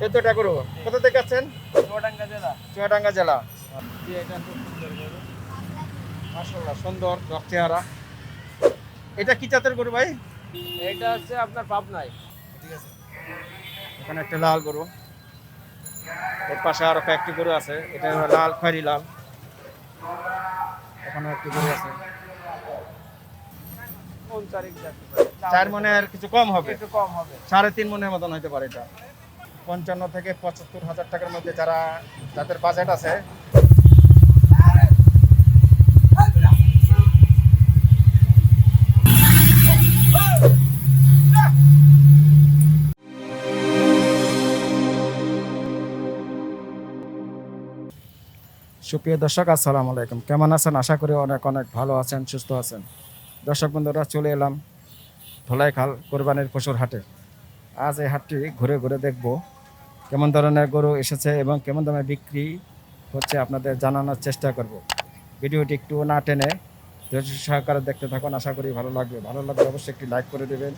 চোদ্দটা গরু কোথা থেকে আছেন চুয়াডাঙ্গা জেলা। চুয়াডাঙ্গা জেলা। মাসাল্লাহ সুন্দর রক চেহারা। এটা কি জাতের গরু ভাই? এটা হচ্ছে আপনার পাবনায় ঠিক আছে। এখানে একটা লাল গরু। এর পাশে আরও কয়েকটি গরু আছে। এটা লাল খয়েরি লাল। এখানে একটি গরু আছে? চার মনের কিছু কম হবে। একটু কম হবে। সাড়ে তিন মনের মতন হতে পারে এটা। পঞ্চান্ন থেকে পঁচাত্তর হাজার টাকার মধ্যে যারা যাদের বাজেট আছে, সুপ্রিয় দর্শক, আসসালামু আলাইকুম। কেমন আছেন? আশা করি অনেক অনেক ভালো আছেন, সুস্থ আছেন। দর্শক বন্ধুরা, চলে এলাম ধোলাইখাল কোরবানির পশুর হাটে। আজ এই হাটটি ঘুরে ঘুরে দেখব কেমন ধরনের গরু এসেছে এবং কেমন দামে বিক্রি হচ্ছে আপনাদের জানানোর চেষ্টা করব। ভিডিওটি একটু না টেনে ধৈর্য সহকারে দেখতে থাকুন আশা করি ভালো লাগবে। ভালো লাগলে অবশ্যই একটি লাইক করে দেবেন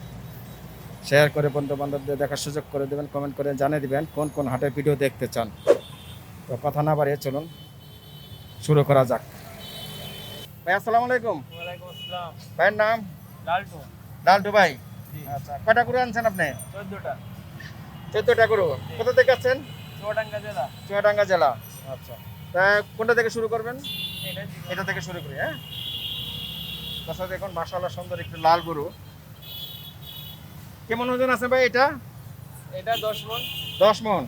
শেয়ার করে বন্ধু বান্ধবদের দেখার সুযোগ করে দেবেন কমেন্ট করে জানিয়ে দিবেন কোন কোন হাটের ভিডিও দেখতে চান। তো কথা না বাড়িয়ে চলুন শুরু করা যাক। ভাই আসসালামু আলাইকুম। ভাইয়ের নাম? লালটু। লালটু ভাই। আচ্ছা কটা গরু আনছেন আপনি? চোদ্দটা। চোদ্দটা গরু কোথা থেকে আছেন চুয়াডাঙ্গা জেলা। চুয়াডাঙ্গা জেলা। আচ্ছা। তা কোনটা থেকে শুরু করবেন? এটা থেকে শুরু করি হ্যাঁ? তাছাড়া দেখুন মাসাল্লাহ সুন্দর একটু লাল গরু। কেমন ওজন আছে ভাই এটা? এটা দশ মন। দশ মন?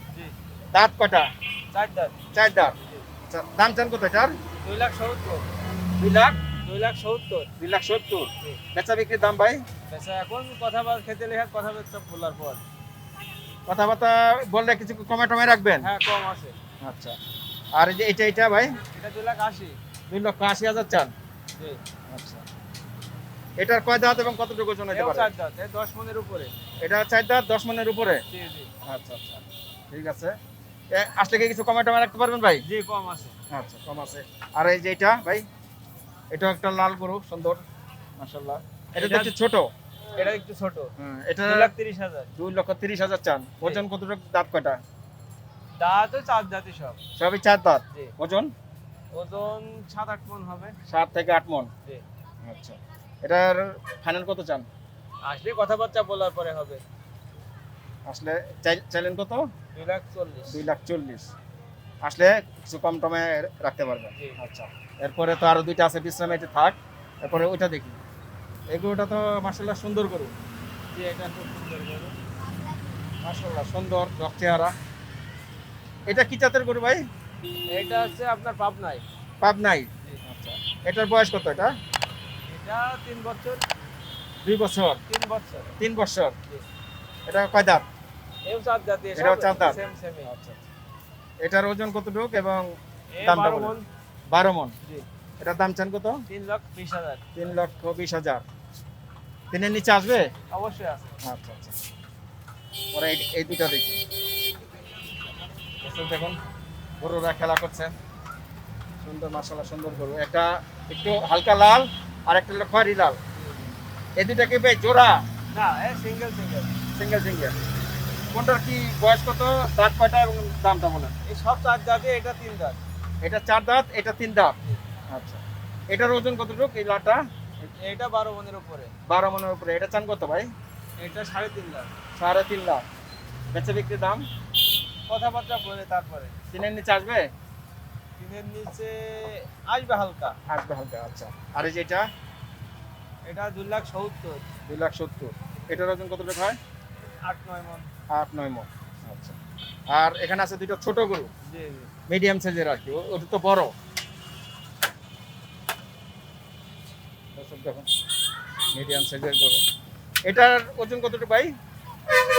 দাঁত কটা চার দাঁত। চার দাঁত। আচ্ছা, দাম চান কত এটার? দুই লাখ সত্তর। দুই লাখ? দুই লাখ সত্তর। দুই লাখ সত্তর। বেচা বিক্রির দাম ভাই? আচ্ছা এখন কথা বল খেতে লেখা কথা বলার পর। কথাবার্তা বললে কিছু কমে টমে রাখবেন? হ্যাঁ কম আছে। আচ্ছা। আর এই যে এটা এটা ভাই? এটা দুই লাখ আশি। দুই লক্ষ আশি হাজার চান জি। আচ্ছা। এটার কয় দাঁত এবং কতটুকু ওজন হতে পারে? চার দাঁত এই দশ মনের উপরে। এটা চার দাঁত দশ মনের উপরে? জি জি। আচ্ছা আচ্ছা। ঠিক আছে। আসলে কি কিছু কমে টমে রাখতে পারবেন ভাই? জি কম আছে। আচ্ছা কম আছে। আর এই যে এটা ভাই? এটা একটা লাল গরু সুন্দর মাশাল্লাহ এটা তো ছোট। এটা একটু ছোট। হ্যাঁ, এটা দুই লাখ তিরিশ হাজার। দুই লক্ষ তিরিশ হাজার চান ওজন কতটুকু? দাঁত কয়টা? দাঁত ওই চার দাঁতই সব। সবই চার দাঁত? জি। ওজন? ওজন সাত আট মন হবে। সাত থেকে আট মন? জি। আচ্ছা। এটার ফাইনাল কত চান? আসলে কথাবার্তা বলার পরে হবে। আসলে চাই- চাইলেন কত? দুই লাখ চল্লিশ। দুই লাখ চল্লিশ। আসলে কিছু কম টমে রাখতে পারবেন। জি। আচ্ছা। এরপরে তো আরও দুইটা আছে বিশ্রামে এটি থাক। এরপরে ওইটা দেখি। এগুলোটা তো মার্শাল্লাহ সুন্দর গরু। জি এটা খুব সুন্দর গরু। মার্শাল্লাহ সুন্দর রক চেহারা। এটা কি জাতের গরু ভাই? এটা হচ্ছে আপনার পাবনায় পাব নাই জি। আচ্ছা এটার বয়স কত এটা? এটা তিন বছর। দুই বছর? তিন বছর। তিন বছর? এটা কয় দাঁত? এও চার দাঁতি এটাও চার দাঁত? সেম সেম আচ্ছা এটার ওজন কতটুক এবং এই দামটা বারো মন। বারো মন। এটার দাম চান কত? তিন লাখ বিশ হাজার। তিন লক্ষ বিশ হাজার। তিনের নিচে আসবে? অবশ্যই আছে। আচ্ছা আচ্ছা। পরে এই দুটা দেখি। দেখুন গরুরা খেলা করছে। সুন্দর মাসালা সুন্দর গরু। একটা একটু হালকা লাল আর একটা হলো খয়েরি লাল। এই দুটা কি ভাই জোড়া? না এ সিঙ্গেল সিঙ্গেল। Single single. কোনটার কি বয়স কত? দাঁত কয়টা এবং দামটা বলেন। এই সব চার দাঁতে এটা তিন দাঁত। এটা চার দাঁত এটা তিন দাঁত। আচ্ছা। এটার ওজন কতটুকু এই লালটা? এটা বারো মনের উপরে। বারো মনের উপরে। এটা চান কত ভাই? এটা সাড়ে তিন লাখ। সাড়ে তিন লাখ। বেচে বিক্রির দাম? কথাবার্তা বলে তারপরে। তিনের নিচে আসবে? তিনের নিচে আসবে হালকা। আসবে হালকা আচ্ছা। আর এই যেটা এটা? দুই লাখ সত্তর। দুই লাখ সত্তর। এটার ওজন কতটুকু হয়? আট নয় মন। আট নয় মন। আচ্ছা। আর এখানে আছে দুটো ছোট গরু। মিডিয়াম সাইজের আর কি। ওটা তো বড় দর্শক দেখুন মিডিয়াম সাইজের গরু। এটার ওজন কতটুকু ভাই?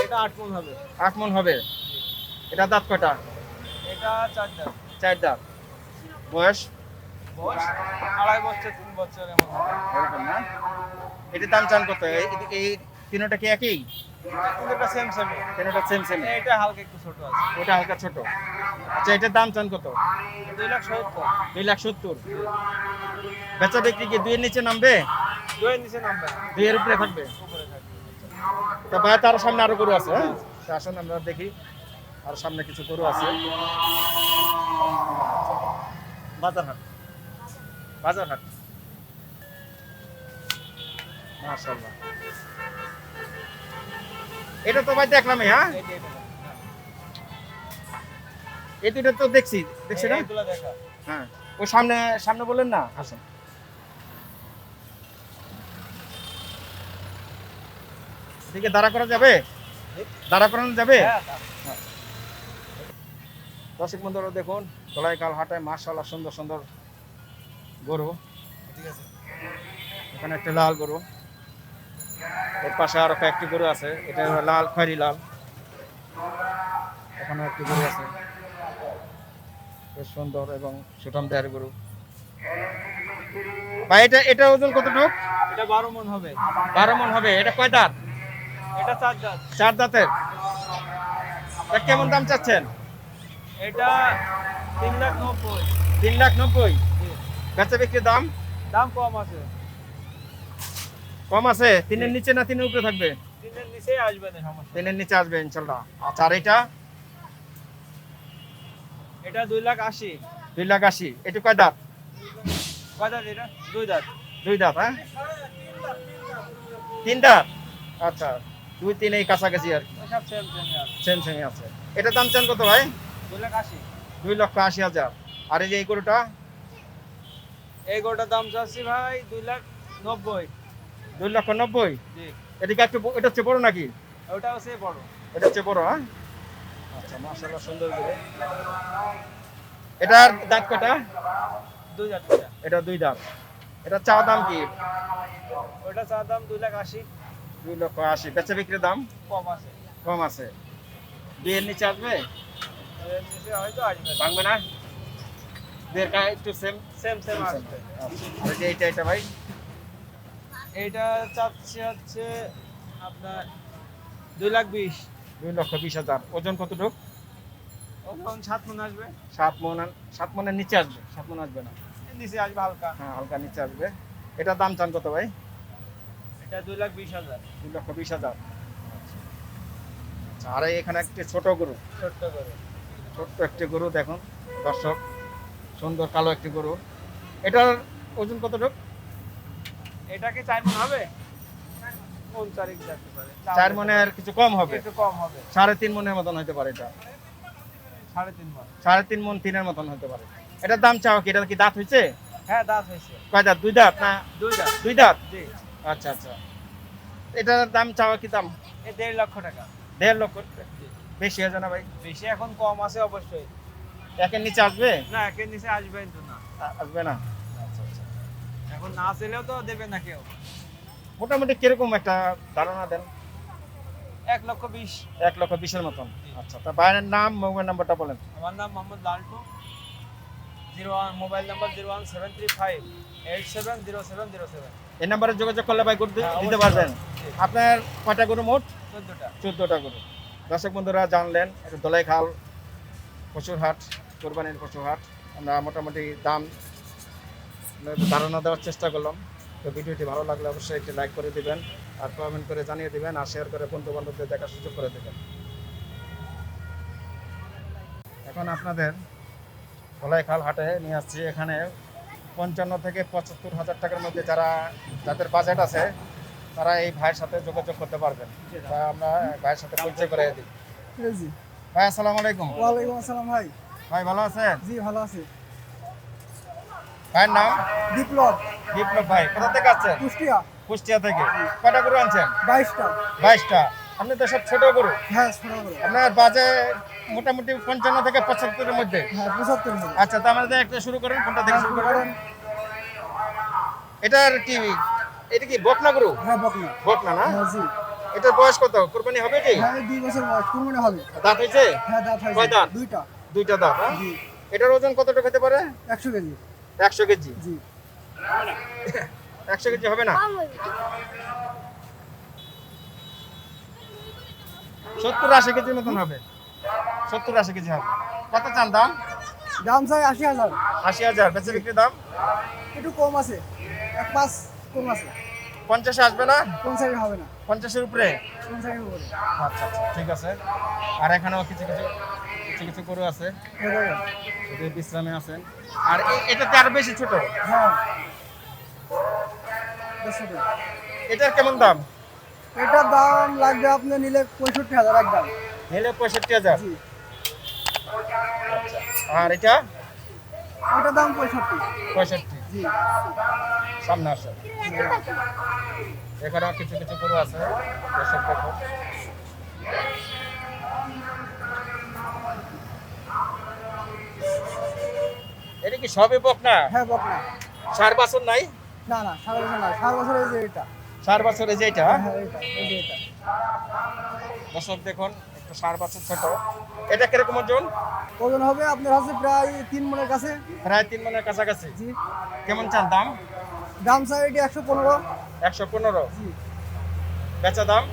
এটা আট মন হবে। আট মন হবে? এটা দাঁত কয়টা? এটা চার দাঁত। চার দাঁত। বয়স? বয়স আড়াই বছর তিন বছর এরকম না? এটার দাম চান কত? এই এই তিনটা কি একই? সেম সেম তিনটা সেম সেম এটা হালকা একটু ছোট আছে। ওটা হালকা ছোট। আচ্ছা এটার দাম চান কত? দুই লাখ সত্তর। দুই লাখ সত্তর। বেচা বিক্রি কি দুইয়ের নিচে নামবে? দুয়ের নিচে উপরে থাকবে? তো ভাই তার সামনে আরও গরু আছে হ্যাঁ? আসুন আমরা দেখি আর সামনে কিছু গরু আছে। বাজার হাট বাজার হাট মাশাআল্লাহ। এটা তো ভাই দেখলামই হ্যাঁ? এই যে এটা দেখো। এই দুটো তো দেখছি দেখছি না? হ্যাঁ। ওই সামনে সামনে বললেন না? আসুন। এদিকে দাঁড়া করা যাবে? দাঁড়া করানো যাবে? হ্যাঁ। দর্শক বন্ধুরা দেখুন ধলাইকাল হাটায় মার্শাল্লাহ সুন্দর সুন্দর গরু। ঠিক আছে। এখানে একটা লাল গরু। এর পাশে আরও কয়েকটি গরু আছে। এটা লাল খয়েরি লাল। এখানে একটি গরু আছে। বেশ সুন্দর এবং সুঠাম দেয়ার গরু। ভাই এটা এটা ওজন কতটুক? এটা বারো মন হবে। বারো মন হবে। এটা কয় দাঁত? এটা চার দাঁত। চার দাঁতের। তা কেমন দাম চাচ্ছেন? এটা তিন লাখ নব্বই। তিন লাখ নব্বই। বেচা বিক্রির দাম? দাম কম আছে। কম আছে? তিনের নিচে না তিনের উপরে থাকবে? তিনের নিচেই আসবে না সমস্যা। তিনের নিচে আসবে ইনশাল্লাহ। আচ্ছা আর এটা? এটা দুই লাখ আশি। দুই লাখ আশি। এটা কয় দাঁত? কয় দাঁত এটা? দুই দাঁত। দুই দাঁত হ্যাঁ? তিন দাঁত? আচ্ছা। দুই তিন এই কাছাকাছি আর কি। সেম সেম সেম আছে। এটা দাম চান কত ভাই? দুই লক্ষ আশি হাজার। আর এই যে এই গরুটা? এই গোটার দাম চাচ্ছি ভাই দুই লাখ নব্বই। দুই লক্ষ নব্বই? এদিকে একটু এটা হচ্ছে বড় নাকি? ওটাও সে বড়। এটা হচ্ছে বড় হ্যাঁ? আচ্ছা মাশাআল্লাহ সুন্দর গরু। এটার দাঁত কটা? দুই দাঁত এটা দুই দাঁত। এটা চা দাম কি? ওটা চা দাম দুই লাখ আশি। দুই লক্ষ আশি। বেচা বিক্রির দাম? কম আছে। কম আছে। বিয়ের নিচে আসবে? নিচে হয়তো আসবে। না ভাঙবে না? বিয়ের একটু সেম সেম সেম আসবে। এইটা এটা ভাই? এইটা চাচ্ছে হচ্ছে আপনার দুই লাখ বিশ। দুই লক্ষ বিশ হাজার। ওজন কতটুক? ওখন সাত মন আসবে। সাত মন সাত মনের নিচে আসবে? সাত মন আসবে না। নিচে আসবে হালকা। হ্যাঁ হালকা নিচে আসবে। এটার দাম চান কত ভাই? এটা দুই লাখ বিশ হাজার। দুই লক্ষ বিশ হাজার। আচ্ছা, আর এখানে একটি ছোট গরু। ছোট্ট করে ছোট্ট একটি গরু দেখুন দর্শক সুন্দর কালো একটি গরু। এটার ওজন কতটুক? এটা চার মন হবে? কোন তারিখ যেতে পারে। চার মনের কিছু কম হবে? একটু কম হবে। সাড়ে তিন মনের মতন হতে পারে এটা। সাড়ে তিন মন। সাড়ে তিন মন তিনের মতন হতে পারে। এটার দাম চাও কি? এটা কি দাঁত হয়েছে হ্যাঁ দাঁত হয়েছে কয় দাঁত? দুই দাঁত না? দুই দাঁত। দুই দাঁত? জি। আচ্ছা আচ্ছা। এটার দাম চাওয়া কি দাম? এই দেড় লক্ষ টাকা। দেড় লক্ষ বেশি হয়ে না ভাই? বেশি এখন কম আছে অবশ্যই। একের নিচে আসবে? না একের নিচে আসবে তো না। আসবে না। আচ্ছা আচ্ছা। এখন না চেলেও তো দেবে না কেউ। মোটামুটি কীরকম একটা ধারণা দেন? এক লক্ষ বিশ। এক লক্ষ বিশের মতন। আচ্ছা তা বাইরের নাম মোবাইল নাম্বারটা বলেন। আমার নাম Mohammad Laltu. Zero one mobile number zero one seven three five. এই নাম্বারে যোগাযোগ করলে ভাই গরু হ্যাঁ, দিতে পারবেন। আপনার কয়টা গরু মোট? চোদ্দোটা। চোদ্দটা গরু। দর্শক বন্ধুরা জানলেন এটা দোলাই খাল পশুর হাট কোরবানির পশুর হাট। আমরা মোটামুটি দাম একটু ধারণা দেওয়ার চেষ্টা করলাম। তো ভিডিওটি ভালো লাগলে অবশ্যই একটি লাইক করে দিবেন আর কমেন্ট করে জানিয়ে দিবেন আর শেয়ার করে বন্ধু বান্ধবদের দেখার সুযোগ করে দেবেন। এখন আপনাদের দোলাই খাল হাটে নিয়ে আসছি। এখানে পঞ্চান্ন থেকে পঁচাত্তর হাজার টাকার মধ্যে যারা যাদের বাজেট আছে তারা এই ভাইয়ের সাথে যোগাযোগ করতে পারবেন। তা আমরা ভাইয়ের সাথে পরিচয় করে দিই। জি ভাই আসসালামু আলাইকুম। ওয়ালাইকুম আসসালাম ভাই। ভাই ভালো আছেন? জি ভালো আছি। ভাইয়ের নাম? বিপ্লব। বিপ্লব ভাই কোথা থেকে আসছেন? কুষ্টিয়া। কুষ্টিয়া থেকে। কয়টা গরু আনছেন? বাইশটা। বাইশটা। আপনি তো সব ছোট গরু। হ্যাঁ শোনা করে আপনার বাজে মোটামুটি পঞ্চান্ন থেকে পঁচাত্তরের মধ্যে। হ্যাঁ আচ্ছা তো আমাদের একটা শুরু করেন কোনটা থেকে শুরু করেন। এটার কি এটা কি বকনা গরু? হ্যাঁ বকনা। বকনা না? হ্যাঁ জি। এটার বয়স কত? কোরবানি হবে কি? হ্যাঁ দুই বছর বয়স কুরবানি হবে। দাঁত হয়েছে? হ্যাঁ দাঁত কয় দাঁত? দুইটা। দুইটা দাঁত হ্যাঁ? জি। এটার ওজন কতটুকু হতে পারে? একশো কেজি। একশো কেজি? জি। একশো কেজি হবে না? সত্তর আশি কেজির মতন হবে। সত্তর আশি কেজি হবে কত চান দাম? দাম চাই আশি হাজার। আশি হাজার। বেচে বিক্রি দাম? একটু কম আছে। এক পাঁচ কম আছে। পঞ্চাশে আসবে না? পঞ্চাশ হবে না। পঞ্চাশের উপরে? আচ্ছা আচ্ছা ঠিক আছে। আর এখানেও কিছু কিছু কিছু কিছু গরু আছে। বিশ্রামে আছেন। আর এ- এটাতে আরও বেশি ছোট? হ্যাঁ। এটার কেমন দাম? এটার দাম লাগবে আপনি নিলে পঁয়ষট্টি হাজার একদম। নিলে পঁয়ষট্টি হাজার। আর এটা? ওটার দাম পঁয়ষট্টি। পঁয়ষট্টি? জি। সামনে আসে। এখানেও কিছু কিছু গরু আছে দর্শক দেখো। এটা কি সবই বক না হ্যাঁ বক না চার বছর নাই? না না সারা বছর না সারা বছর এই যে এটা। চার বছর যে এটা হ্যাঁ? হ্যাঁ, এটা এই যে এটা। দর্শক দেখুন চার বছর ছোট। এটা কীরকম ওজন? ওজন হবে আপনার কাছে প্রায় তিন মনের কাছে। প্রায় তিন মনের কাছাকাছি। জি। কেমন চান দাম? দাম স্যার এটি একশো পনেরো। একশো পনেরো। জি। বেচা দাম?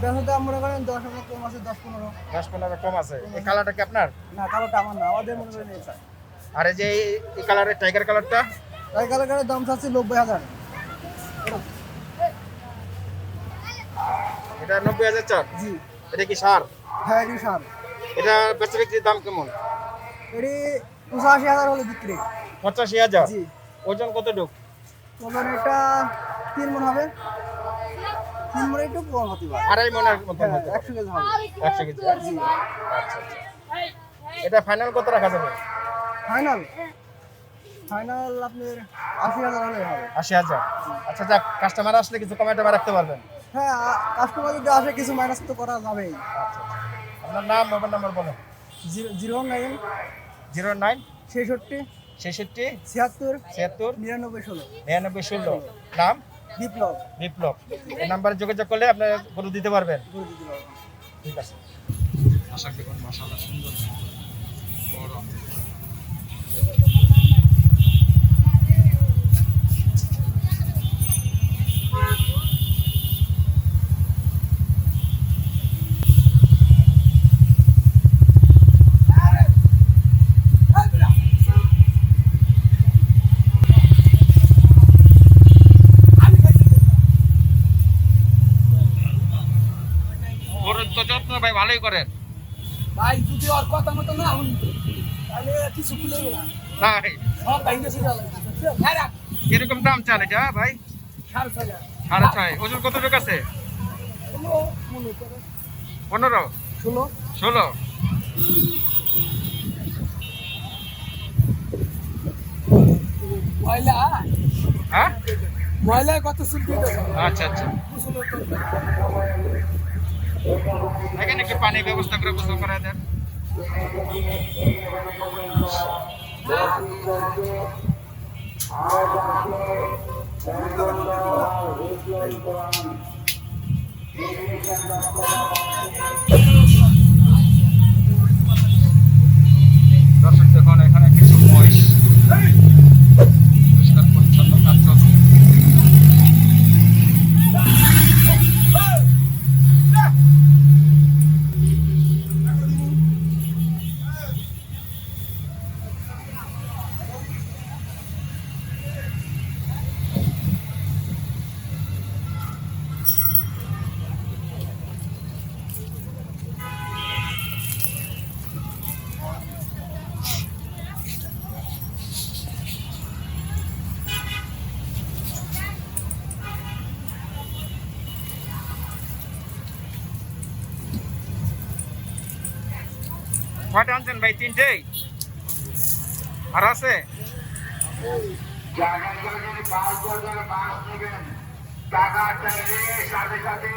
বেসার দাম মনে করেন দশ হাজার কম আছে দশ পনেরো। দশ পনেরো কম আছে। এই কালারটা কি আপনার? না কালোটা আমার না আমাদের মনে করেন স্যার আর এই যে এই- কালারের টাইগার কালারটা? তাই কালার দাম চাচ্ছি নব্বই হাজার। এটা নব্বই হাজার চার জি। এটা কি সার? হ্যাঁ এটি সার। এটা বেচা বিক্রির দাম কেমন? এটি পঁচাশি হাজার হলে বিক্রি। পঁচাশি হাজার? জি। ওজন কতটুক? তখন এটা তিন মন হবে। তিন মনে একটু কম হতে পারে। আড়াই মনের মতন হ্যাঁ একশো কেজি হবে। একশো কেজি জি আচ্ছা আচ্ছা। এটা ফাইনাল কত রাখা যাবে? ফাইনাল? ফাইনাল আপনার আশি হাজার হলে হবে। আশি হাজার। আচ্ছা যাক কাস্টমার আসলে কিছু কমে টমে রাখতে পারবেন। হ্যাঁ কাস্টমার যদি আসে কিছু মাইনাস তো করা যাবেই। আচ্ছা আচ্ছা। আপনার নাম মোবাইল নাম্বার বলেন zero zero nine zero nine ছেষট্টি ছেষট্টি ছিয়াত্তর ছিয়াত্তর নিরানব্বই ষোলো। নিরানব্বই ষোলো। নাম? বিপ্লব। বিপ্লব। এই নাম্বারে যোগাযোগ করলে আপনার গরু দিতে পারবেন। ঠিক আছে। আশা দেখুন মশালা সুন্দর। বড় গরুর তো করেন? ভাই যদি ওর কথা মতো না তাহলে কিছু খুলে না। সব হ্যাঁ কীরকম দাম চান এটা ভাই? সাড়ে ছয় হাজার। সাড়ে ছয়। ওজন কতটুকু আছে? পনেরো? ষোলো। ষোলো। হ্যাঁ? ময়লায় কত আচ্ছা আচ্ছা। এখানে কি পানি ব্যবস্থা করে গোসল করা দেন দর্শক দেখুন এখানে কিছু মহিষ। কয়টা আনছেন ভাই তিনটেই। আর আছে? টাকা চাইলে সাথে সাথে